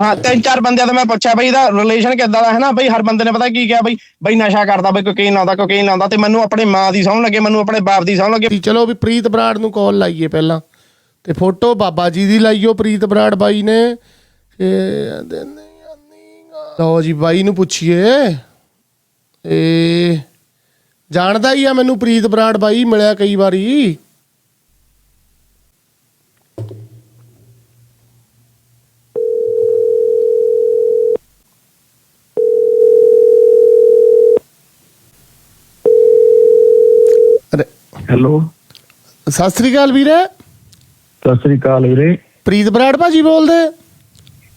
ਹਾਂ, ਤਿੰਨ ਚਾਰ ਬੰਦਿਆਂ ਤੋਂ ਮੈਂ ਪੁੱਛਿਆ ਬਈ ਇਹਦਾ ਰਿਲੇਸ਼ਨ ਕਿੱਦਾਂ ਦਾ ਹੈ ਨਾ? ਬਈ ਹਰ ਬੰਦੇ ਨੇ ਪਤਾ ਕੀ ਕਿਹਾ? ਬਈ ਬਈ ਨਸ਼ਾ ਕਰਦਾ, ਬਈ ਕੋਕੇਨ ਲਾਉਂਦਾ ਕੋਕੇਨ ਲਾਉਂਦਾ ਤੇ ਮੈਨੂੰ ਆਪਣੇ ਮਾਂ ਦੀ ਸੌਣ ਲੱਗੇ, ਮੈਨੂੰ ਆਪਣੇ ਬਾਪ ਦੀ ਸੌਣ ਲੱਗੇ। ਚਲੋ ਵੀ ਪ੍ਰੀਤ ਬਰਾੜ ਨੂੰ ਕਾਲ ਲਾਈਏ ਪਹਿਲਾਂ। ਤੇ ਫੋਟੋ ਬਾਬਾ ਜੀ ਦੀ ਲਾਈਓ ਪ੍ਰੀਤ ਬਰਾੜ ਬਾਈ ਨੇ। ਲਓ ਜੀ, ਬਾਈ ਨੂੰ ਪੁੱਛੀਏ। ਇਹ ਜਾਣਦਾ ਹੀ ਆ ਮੈਨੂੰ ਪ੍ਰੀਤ ਬਰਾੜ ਬਾਈ, ਮਿਲਿਆ ਕਈ ਵਾਰੀ। ਹੈਲੋ। ਸਤਿ ਸ੍ਰੀ ਅਕਾਲ ਵੀਰੇ। ਸਤਿ ਸ੍ਰੀ ਅਕਾਲ ਵੀਰੇ। ਪ੍ਰੀਤ ਬਰਾੜ ਭਾਜੀ ਬੋਲਦੇ।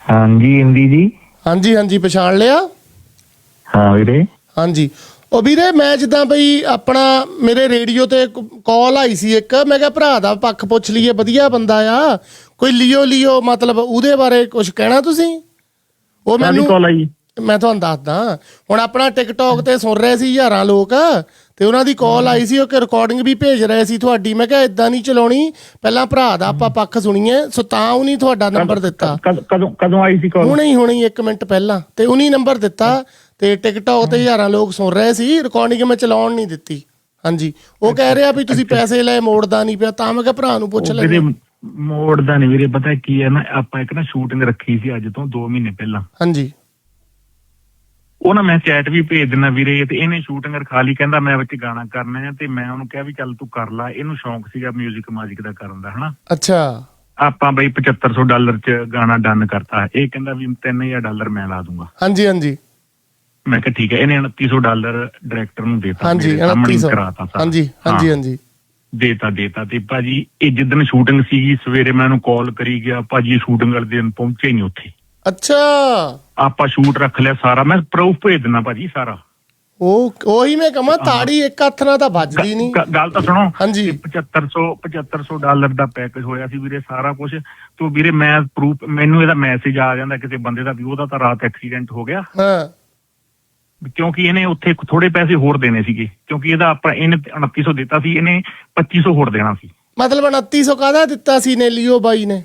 ਹਾਂਜੀ ਇੰਦੀ ਜੀ। ਹਾਂਜੀ ਹਾਂਜੀ ਪਛਾਣ ਲਿਆ? ਹਾਂ ਵੀਰੇ। ਹਾਂਜੀ। ਉਹ ਵੀਰੇ ਮੈਂ ਜਿੱਦਾਂ ਬਈ ਆਪਣਾ ਮੇਰੇ ਰੇਡੀਓ ਤੇ ਕਾਲ ਆਈ ਸੀ ਇੱਕ। ਮੈਂ ਕਿਹਾ ਭਰਾ ਦਾ ਪੱਖ ਪੁੱਛ ਲਈਏ ਵਧੀਆ ਬੰਦਾ ਆ। ਕੋਈ ਲਿਓ ਲਿਓ ਮਤਲਬ ਉਹਦੇ ਬਾਰੇ ਕੁਝ ਕਹਿਣਾ ਤੁਸੀਂ? ਉਹ ਮੈਨੂੰ ਕਾਲ ਆਈ? ਮੈਂ ਤੁਹਾਨੂੰ ਦੱਸਦਾ। ਹੁਣ ਆਪਣਾ ਟਿਕਟੌਕ ਤੇ ਸੁਣ ਰਹੇ ਸੀ ਹਜ਼ਾਰਾਂ ਲੋਕ। ਤੇ ਉਹਨਾਂ ਦੀ ਕਾਲ ਆਈ ਸੀ ਉਹ ਕਿ ਰਿਕਾਰਡਿੰਗ ਵੀ ਭੇਜ ਰਹੇ ਸੀ ਤੁਹਾਡੀ। ਮੈਂ ਕਿਹਾ ਇਦਾਂ ਨਹੀਂ ਚਲਾਉਣੀ। ਪਹਿਲਾਂ ਭਰਾ ਦਾ ਆਪਾਂ ਪੱਖ ਸੁਣੀਏ ਸੋ ਤਾਂ ਉਹਨੀ ਤੁਹਾਡਾ ਨੰਬਰ ਦਿੱਤਾ। ਕਦ- ਕਦੋਂ ਆਈ ਸੀ ਕਾਲ ਹੁਣੇ ਹੀ ਹੁਣੇ ਹੀ 1 ਮਿੰਟ ਪਹਿਲਾਂ। ਤੇ ਉਨੀ ਨੰਬਰ ਦਿੱਤਾ ਤੇ ਟਿਕਟੌਕ ਤੇ ਹਜ਼ਾਰਾਂ ਲੋਕ ਸੁਣ ਰਹੇ ਸੀ। ਰਿਕਾਰਡਿੰਗ ਮੈਂ ਚਲਾਉਣ ਨਹੀਂ ਦਿੱਤੀ। ਹਾਂਜੀ। ਉਹ ਕਹਿ ਰਿਹਾ ਵੀ ਤੁਸੀਂ ਪੈਸੇ ਲੈ ਮੋੜਦਾ ਨਹੀਂ ਪਿਆ। ਤਾਂ ਮੈਂ ਕਿਹਾ ਭਰਾ ਨੂੰ ਪੁੱਛ ਲੈ ਵੀਰੇ ਮੋੜ ਦਾ ਨਹੀਂ ਵੀਰੇ। ਪਤਾ ਕੀ ਹੈ ਨਾ ਆਪਾਂ ਇੱਕ ਨਾ ਸ਼ੂਟਿੰਗ ਰੱਖੀ ਸੀ ਅੱਜ ਤੋਂ 2 ਮਹੀਨੇ ਪਹਿਲਾਂ। ਹਾਂਜੀ। ਉਹ ਨਾ ਮੈਂ ਚੈਟ ਵੀ ਭੇਜ ਦਿੰਦਾ ਵੀਰੇ ਤੇ ਇਹਨੇ ਸ਼ੂਟਿੰਗ ਰਖਾ ਲਈ ਕਹਿੰਦਾ ਮੈਂ ਵਿੱਚ ਗਾਣਾ ਕਰਨਾ ਹੈ ਤੇ ਮੈਂ ਉਹਨੂੰ ਕਿਹਾ ਵੀ ਚੱਲ ਤੂੰ ਕਰ ਲੈ। ਇਹਨੂੰ ਸ਼ੌਂਕ ਸੀਗਾ 뮤직 ਮਾਜਿਕ ਦਾ ਕਰਨ ਦਾ ਹਨਾ? ਅੱਛਾ। ਆਪਾਂ ਬਈ 7500 ਡਾਲਰ ਚ ਗਾਣਾ ਡਨ ਕਰਤਾ। ਇਹ ਕਹਿੰਦਾ ਵੀ 3000 ਡਾਲਰ ਮੈਂ ਲਾ ਦੂੰਗਾ। ਹਾਂਜੀ ਹਾਂਜੀ। ਮੈਂ ਕਿਹਾ ਠੀਕ ਹੈ ਇਹਨੇ 2900 ਡਾਲਰ ਡਾਇਰੈਕਟਰ ਨੂੰ ਦੇਤਾ ਹਾਂਜੀ ਮੇਰੇ ਸਾਹਮਣੇ ਹੀ 2900 ਕਰਾਤਾ ਸਾਰਾ। ਹਾਂਜੀ ਹਾਂਜੀ ਹਾਂਜੀ। ਦੇਤਾ ਦੇਤਾ ਤੇ ਭਾਜੀ ਇਹ ਜਿੱਦਣ ਸ਼ੂਟਿੰਗ ਸੀਗੀ ਸਵੇਰੇ ਮੈਂ ਉਹਨੂੰ ਕਾਲ ਕਰੀ ਗਿਆ ਭਾਜੀ ਸ਼ੂਟਿੰਗ ਵਾਲੇ ਦਿਨ ਪਹੁੰਚੇ ਨਹੀਂ ਉੱਥੇ। ਅੱਛਾ। ਆਪਾਂ ਸ਼ੂਟ ਰੱਖ ਲਿਆ ਸਾਰਾ। ਮੈਂ ਪ੍ਰੂਫ ਭੇਜ ਦਿੰਦਾ ਭਾਜੀ ਸਾਰਾ। ਉਹ ਉਹੀ ਮੈਂ ਕਹਾਂ ਤਾੜੀ ਇੱਕ ਹੱਥ ਨਾਲ ਤਾਂ ਵੱਜਦੀ ਨਹੀਂ। ਗ- ਗੱਲ ਤਾਂ ਸੁਣੋ ਹਾਂਜੀ। ਇਹ 7500 7500 ਡਾਲਰ ਦਾ ਪੈਕੇਜ ਹੋਇਆ ਸੀ ਵੀਰੇ ਸਾਰਾ ਕੁਝ ਤੋਂ ਵੀਰੇ ਮੈਂ ਪ੍ਰੂਫ ਮੈਨੂੰ ਇਹਦਾ ਮੈਸੇਜ ਆ ਜਾਂਦਾ ਕਿਸੇ ਬੰਦੇ ਦਾ ਵੀ ਉਹਦਾ ਤਾਂ ਰਾਤ ਐਕਸੀਡੈਂਟ ਹੋ ਗਿਆ। ਹਾਂ। ਕਿਉਂਕਿ ਇਹਨੇ ਉੱਥੇ ਥੋੜੇ ਪੈਸੇ ਹੋਰ ਦੇਣੇ ਸੀਗੇ। ਕਿਉਂਕਿ ਇਹਦਾ ਆਪਾਂ ਇਹਨੇ 2900 ਦਿੱਤਾ ਸੀ ਇਹਨੇ 2500 ਹੋਰ ਦੇਣਾ ਸੀ। ਮਤਲਬ 2900 ਕਾਹਦਾ ਦਿੱਤਾ ਸੀ ਨੇ ਲਿਓ ਬਾਈ ਨੇ?